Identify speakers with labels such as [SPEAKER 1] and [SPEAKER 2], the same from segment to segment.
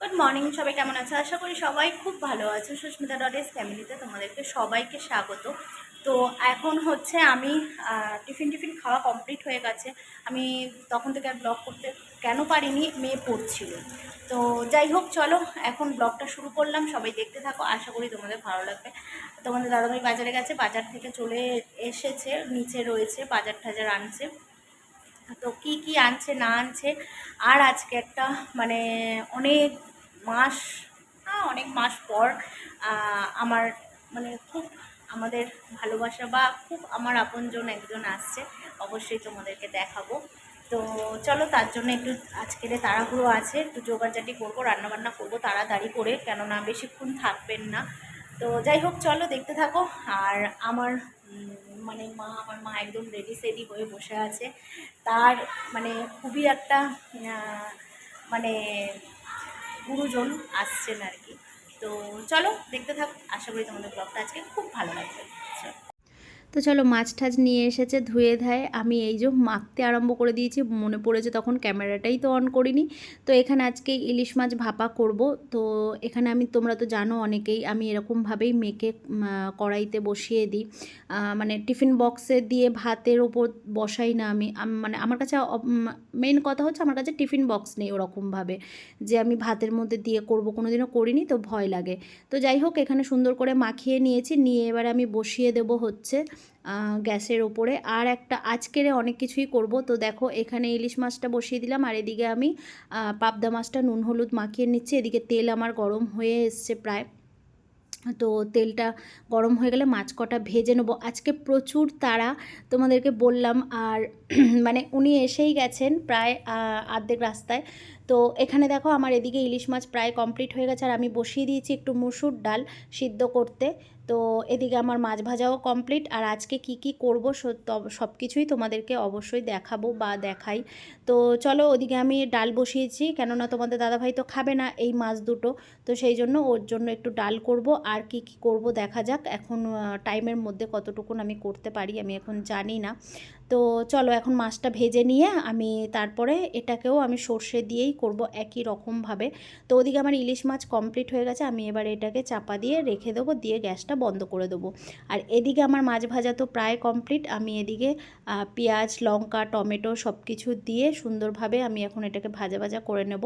[SPEAKER 1] Good morning সবাই কেমন আছে? আশা করি সবাই খুব ভালো আছে। সুস্মিতা ডটেস ফ্যামিলিতে তোমাদেরকে সবাইকে স্বাগত। তো এখন হচ্ছে আমি টিফিন টিফিন খাওয়া কমপ্লিট হয়ে গেছে। আমি তখন থেকে আর ব্লগ করতে কেন পারিনি, মেয়ে পড়ছিল। তো যাই হোক, চলো এখন ব্লগটা শুরু করলাম। সবাই দেখতে থাকো, আশা করি তোমাদের ভালো লাগবে। তোমাদের দাদাভাই বাজারে গেছে, বাজার থেকে চলে এসেছে, নিচে রয়েছে, বাজার টাজার আনছে। তো কি কি আনছে, না আনছে, আর আজকে একটা মানে অনেক মাস অনেক মাস পর আমার মানে খুব আমাদের ভালোবাসা বা খুব আমার আপনজন একজন আসছে, অবশ্যই তোমাদেরকে দেখাবো। তো চলো তার জন্য একটু আজকের তাড়াহুড়ো আছে, একটু জোগাড়জাটি করব, রান্নাবান্না করব তাড়াতাড়ি করে, কেননা বেশিক্ষণ থাকবেন না। তো যাই হোক, চলো দেখতে থাকো। আর আমার মানে মা, আমার মা একদম রেডি সেডি হয়ে বসে আছে। তার মানে খুবই একটা মানে গুরুজন আসছেন আর কি তো চলো, দেখতে থাক আশা করি তোমাদের ব্লগটা আজকে খুব ভালো লাগবে।
[SPEAKER 2] তো চলো মাছ টাছ নিয়ে এসেছে ধুয়ে ধায়। আমি এই যে মাখতে আরম্ভ করে দিয়েছি, মনে পড়েছে তখন ক্যামেরাটাই তো অন করিনি। তো এখানে আজকে ইলিশ মাছ ভাপা করব। তো এখানে আমি, তোমরা তো জানো অনেকেই, আমি এরকমভাবেই মেখে কড়াইতে বসিয়ে দিই। মানে টিফিন বক্সে দিয়ে ভাতের ওপর বসাই না আমি। মানে আমার কাছে মেন কথা হচ্ছে আমার কাছে টিফিন বক্স নেই ওরকমভাবে। যে আমি ভাতের মধ্যে দিয়ে করব কোনো দিনও করিনি, তো ভয় লাগে। তো যাই হোক, এখানে সুন্দর করে মাখিয়ে নিয়েছি। নিয়ে এবারে আমি বসিয়ে দেব হচ্ছে গ্যাসের ওপরে। আর একটা আজকের অনেক কিছুই করব। তো দেখো এখানে ইলিশ মাছটা বসিয়ে দিলাম। আর এদিকে আমি পাবদা মাছটা নুন হলুদ মাখিয়ে নিচ্ছি। এদিকে তেল আমার গরম হয়ে এসছে প্রায়। তো তেলটা গরম হয়ে গেলে মাছ কটা ভেজে নেব। আজকে প্রচুর তারা তোমাদেরকে বললাম। আর মানে উনি এসেই গেছেন প্রায় আহ, আর্ধেক রাস্তায়। তো এখানে দেখো আমার এদিকে ইলিশ মাছ প্রায় কমপ্লিট হয়ে গেছে আর আমি বসিয়ে দিয়েছি একটু মুসুর ডাল সিদ্ধ করতে। তো এদিকে আমার মাছ ভাজাও কমপ্লিট আর আজকে কি কি করব সব কিছুই তোমাদেরকে অবশ্যই দেখাবো বা দেখাই। তো চলো ওদিকে আমি ডাল বসিয়েছি কেননা তোমাদের দাদাভাই তো খাবে না এই মাছ দুটো। তো সেই জন্য ওর জন্য একটু ডাল করব আর কি কি করব দেখা যাক। এখন টাইমের মধ্যে কতটুকুন আমি করতে পারি আমি এখন জানি না। তো চলো এখন মাছটা ভেজে নিয়ে আমি তারপরে এটাকেও আমি সর্ষে দিয়েই করব একই রকমভাবে। তো ওদিকে আমার ইলিশ মাছ কমপ্লিট হয়ে গেছে, আমি এবার এটাকে চাপা দিয়ে রেখে দেবো, দিয়ে গ্যাসটা বন্ধ করে দেবো। আর এদিকে আমার মাছ ভাজা তো প্রায় কমপ্লিট আমি এদিকে পেঁয়াজ, লঙ্কা, টমেটো সব কিছু দিয়ে সুন্দরভাবে আমি এখন এটাকে ভাজা ভাজা করে নেব।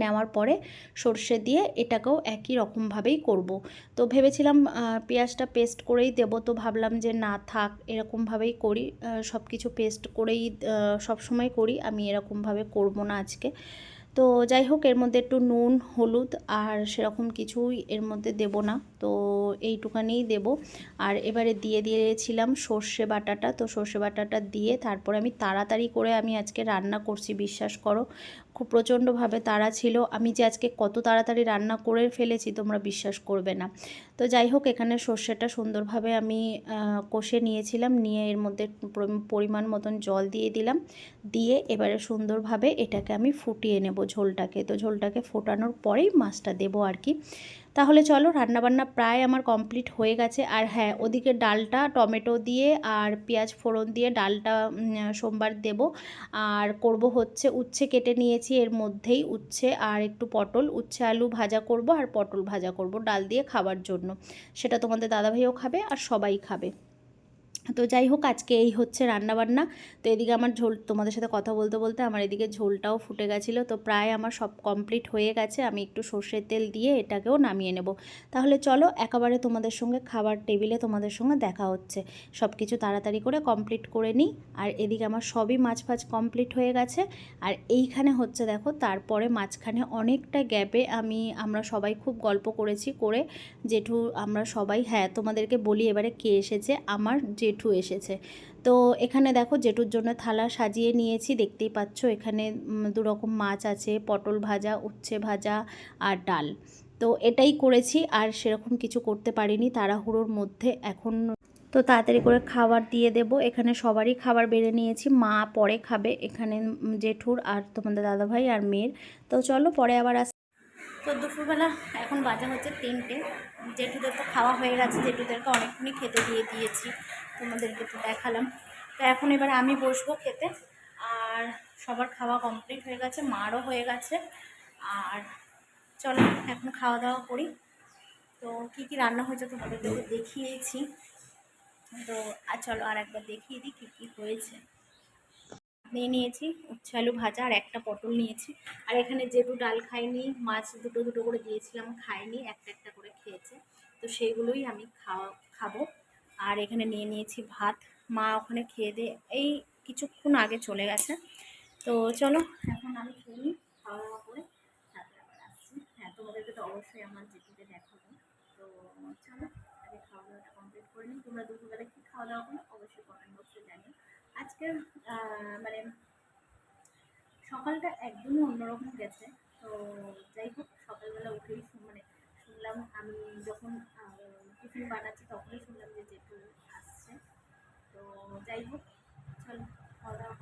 [SPEAKER 2] নেওয়ার পরে সর্ষে দিয়ে এটাকেও একই রকমভাবেই করব। তো ভেবেছিলাম পেঁয়াজটা পেস্ট করেই দেবো। তো ভাবলাম যে না থাক, এরকমভাবেই করি। সব কিছু পেস্ট করেই সব সময় করি। আমি এরকমভাবে করব না আজকে। তো যাই হোক, এর মধ্যে একটু নুন, হলুদ আর সেরকম কিছুই এর মধ্যে দেব না। তো এইটুকানিই দেব। আর এবারে দিয়ে দিয়েছিলাম সর্ষে বাটাটা। তো সর্ষে বাটাটা দিয়ে তারপরে আমি তাড়াতাড়ি করে আমি আজকে রান্না করছি, বিশ্বাস করো। খুব প্রচণ্ডভাবে তাড়া ছিল। আমি যে আজকে কত তাড়াতাড়ি রান্না করে ফেলেছি তোমরা বিশ্বাস করবে না। তো যাই হোক, এখানে সর্ষেটা সুন্দরভাবে আমি কষে নিয়েছিলাম। নিয়ে এর মধ্যে পরিমাণ মতন জল দিয়ে দিলাম। দিয়ে এবারে সুন্দরভাবে এটাকে আমি ফুটিয়ে নেব ঝোলটাকে। তো ঝোলটাকে ফোটানোর পরেই মাছটা দেবো আর কি। তাহলে চলো রান্নাবান্না প্রায় আমার কমপ্লিট হয়ে গেছে। আর হ্যাঁ ওদিকে ডালটা টমেটো দিয়ে আর পেঁয়াজ ফোড়ন দিয়ে ডালটা সোমবার দেব। আর করব হচ্ছে উচ্ছে কেটে নিয়েছি, এর মধ্যেই উচ্ছে আর একটু পটল। উচ্ছে, আলু ভাজা করব আর পটল ভাজা করব ডাল দিয়ে খাবার জন্য। সেটা তোমাদের দাদাভাইও খাবে আর সবাই খাবে। তো যাই হোক, আজকে এই হচ্ছে রান্নাবান্না। তো এদিকে আমার ঝোল, তোমাদের সাথে কথা বলতে বলতে আমার এদিকে ঝোলটাও ফুটে গেছিল। তো প্রায় আমার সব কমপ্লিট হয়ে গেছে। আমি একটু সর্ষের তেল দিয়ে এটাকেও নামিয়ে নেব। তাহলে চলো, একেবারে তোমাদের সঙ্গে খাবার টেবিলে তোমাদের সঙ্গে দেখা হচ্ছে। সব কিছু তাড়াতাড়ি করে কমপ্লিট করে নিই। আর এদিকে আমার সবই মাছ ফাছ কমপ্লিট হয়ে গেছে। আর এইখানে হচ্ছে দেখো, তারপরে মাঝখানে অনেকটা গ্যাপে আমি, আমরা সবাই খুব গল্প করেছি করে, জেঠু, আমরা সবাই হ্যাঁ তোমাদেরকে বলি এবারে কে এসেছে। আমার জেঠু এসেছে। তো এখানে দেখো জেঠুর জন্য থালা সাজিয়ে নিয়েছি দেখতেই পাচ্ছ এখানে উম, দু রকম মাছ আছে পটল ভাজা উচ্ছে ভাজা আর ডাল। তো এটাই করেছি আর সেরকম কিছু করতে পারিনি তাড়াহুড়োর মধ্যে এখন তো তাড়াতাড়ি করে খাবার দিয়ে দেব। এখানে সবারই খাবার বেড়ে নিয়েছি মা পরে খাবে এখানে জেঠুর আর তোমাদের দাদাভাই আর মেয়ের। তো চলো পরে আবার আস
[SPEAKER 1] তো দুপুরবেলা এখন বাজে হচ্ছে তিনটে। জেঠুদের তো খাওয়া হয়ে গেছে জেঠুদেরকে অনেকক্ষণই খেতে দিয়ে দিয়েছি। তোমাদেরকে তো দেখালাম। তো এখন এবার আমি বসবো খেতে। আর সবার খাওয়া কমপ্লিট হয়ে গেছে, মারও হয়ে গেছে। আর
[SPEAKER 2] চলো, এখন খাওয়া দাওয়া করি। তো কী কী রান্না হয়েছে তোমাদেরকে তো দেখিয়েছি। তো আর চলো আর একবার দেখিয়ে দিই কী কী হয়েছে। নিয়ে নিয়েছি উচ্ছে আলু ভাজা আর একটা পটল নিয়েছি। আর এখানে যেটু ডাল খাইনি, মাছ দুটো দুটো করে দিয়েছিলাম, খাইনি, একটা একটা করে খেয়েছে। তো সেইগুলোই আমি খাওয়া খাব। আর এখানে নিয়ে নিয়েছি ভাত। মা ওখানে খেয়ে দিয়ে এই কিছুক্ষণ আগে চলে গেছে। তো চলো এখন আমি খেয়ে নিই খাওয়া দাওয়া করে তারপরে আবার আসছি। হ্যাঁ তোমাদেরকে তো অবশ্যই আমার যেটুকে দেখাবো। তো চলো আগে খাওয়া দাওয়াটা কমপ্লিট করে নিই। তোমরা দুপুরবেলা কী খাওয়া দাওয়া করো অবশ্যই কমেন্ট বক্সে জানিও। আজকের আহ, মানে সকালটা একদমই অন্যরকম গেছে। তো যাই হোক সকালবেলা উঠেই মানে শুনলাম আমি যখন টিফিন বানাচ্ছি তখনই শুনলাম যে জেঠু আসছে। তো যাই হোক চলো খাওয়া দাওয়া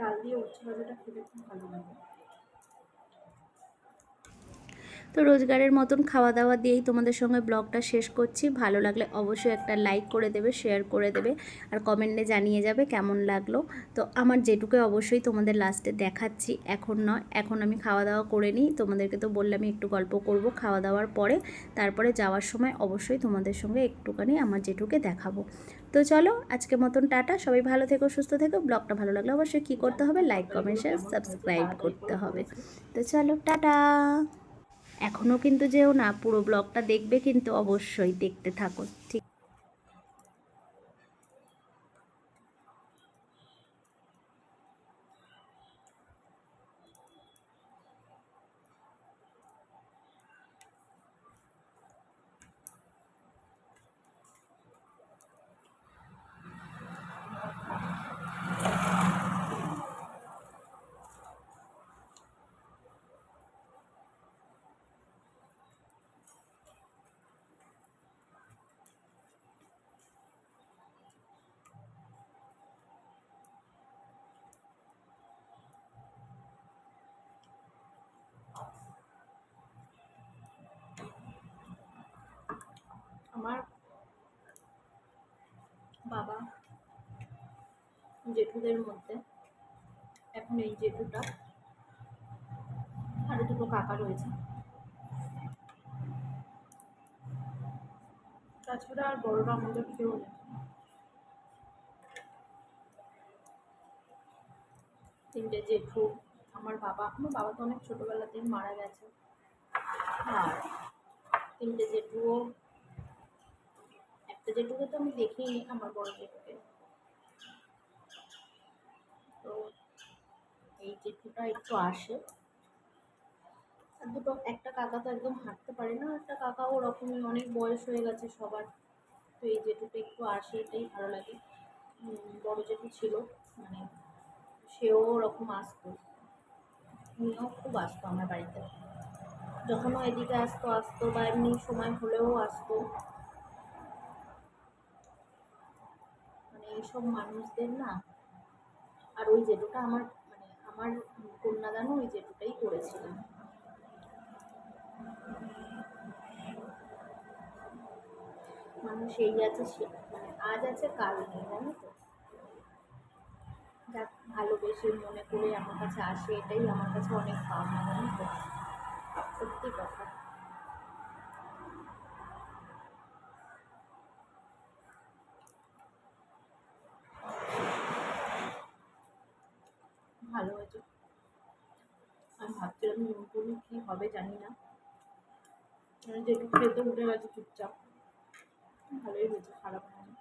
[SPEAKER 2] ডাল দিয়ে উচ্ছে ভাজাটা খেতে খুব ভালো লাগে।
[SPEAKER 1] তো রোজগারের মতন খাওয়া দাওয়া দিয়েই তোমাদের সঙ্গে ব্লগটা শেষ করছি। ভালো লাগলে অবশ্যই একটা লাইক করে দেবে শেয়ার করে দেবে, আর কমেন্টে জানিয়ে যাবে কেমন লাগল। তো আমার যেটুকু অবশ্যই তোমাদের লাস্টে দেখাচ্ছি, এখন নয়, এখন আমি খাওয়া দাওয়া করে নিই। তোমাদেরকে তো বললাম একটু গল্প করব খাওয়া দাওয়ার পরে। তারপরে যাওয়ার সময় অবশ্যই তোমাদের সঙ্গে একটুখানি আমার যেটুকে দেখাবো। তো চলো আজকে মতন টাটা, সবাই ভালো থেকো, সুস্থ থেকো। ব্লগটা ভালো লাগলে অবশ্যই কী করতে হবে? লাইক কমেন্ট শেয়ার সাবস্ক্রাইব করতে হবে। তো চলো, টাটা! এখনও কিন্তু যেও না পুরো ব্লগটা দেখবে কিন্তু অবশ্যই দেখতে থাকো। ঠিক
[SPEAKER 2] আমার বাবা জেঠুদের মধ্যে। এখন এই জেঠুটা। আরও দুটো কাকা রয়েছে। তাছাড়া আর বড়রা আমাদের কেউ নেই। তিনটে জেঠু, আমার বাবা। আমার বাবা তো অনেক ছোটোবেলাতেই মারা গেছে। আর তিনটে জেঠুও, একটা জেঠুকে তো আমি দেখিনি, আমার বড় জেঠুকে তো এই জেঠুটা একটু আসে। দুটো, একটা কাকা তো একদম হাঁটতে পারে না, একটা কাকা ওরকমই অনেক বয়স হয়ে গেছে সবার। তো এই জেঠুটা একটু আসে, এটাই ভালো লাগে। বড় জেঠু ছিল মানে সেও ওরকম আসতো। উনিও খুব আসতো আমার বাড়িতে। যখন ও এদিকে আসতো আসতো বা এমনি সময় হলেও আসতো। মানে এইসব মানুষদের না, আর ওই জেঠুটা আমার আমার কন্যাদানও ওই জেঠুটাই করেছিলাম। মানুষ এই আছে সে মানে আজ আছে, কাল নেই, জানো তো? যাক, ভালোবেসে মনে করে আমার কাছে আসে, এটাই আমার কাছে অনেক পাওয়া জানো তো? সত্যি কথা ভালো হয়েছে নতুন কি হবে জানি না। মানে যেটুকু খেতে উঠে গেছে চুপচাপ, ভালোই হয়েছে, খারাপ হবে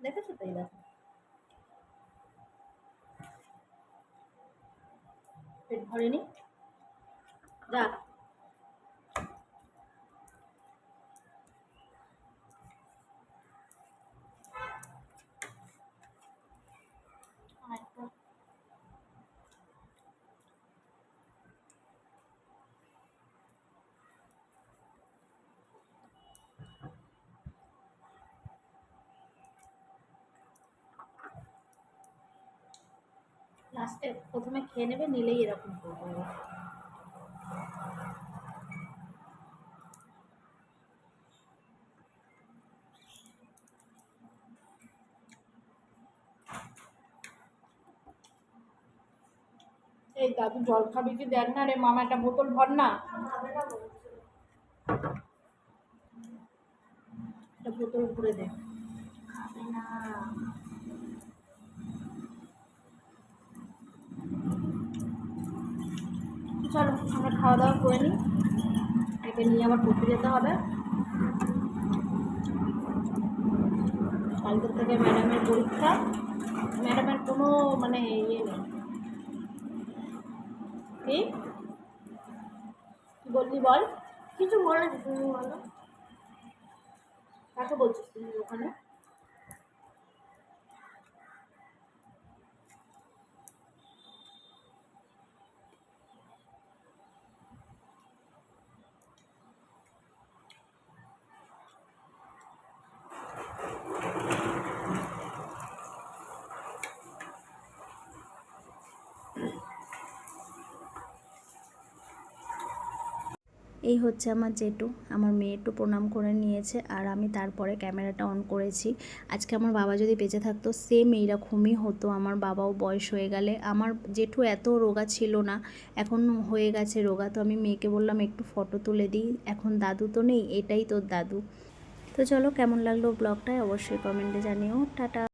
[SPEAKER 2] দেখেছ তাই দেখো পেট ভরেনি? যা।
[SPEAKER 1] ফার্স্টে প্রথমে খেয়ে নেবে, নিলেই এরকম করব। এই দাদু জল খাবি কি দেখ না রে? মামা একটা বোতল ভর না। একটা বোতল ভরে দে। না। চলো, আমরা খাওয়া দাওয়া করে নিই। একে নিয়ে আবার পড়তে যেতে হবে। কালকে থেকে ম্যাডামের পরীক্ষা। ম্যাডামের কোনো মানে ইয়ে নেই। কি? বললি বল? কিছু বলো। কাকে বলছিস তুমি ওখানে?
[SPEAKER 2] এই হচ্ছে আমার জেঠু। আমার মেয়ে একটু প্রণাম করে নিয়েছে আর আমি তারপরে ক্যামেরাটা অন করেছি। আজকে আমার বাবা যদি বেঁচে থাকতো সেম এইরকমই হতো। আমার বাবাও বয়স হয়ে গেলে। আমার জেঠু এত রোগা ছিল না, এখন হয়ে গেছে রোগা। তো আমি মেয়েকে বললাম, একটু ফটো তুলে দিই। এখন দাদু তো নেই, এটাই তোর দাদু। তো চলো, কেমন লাগল ব্লগটায় অবশ্যই কমেন্টে জানিও। টাটা।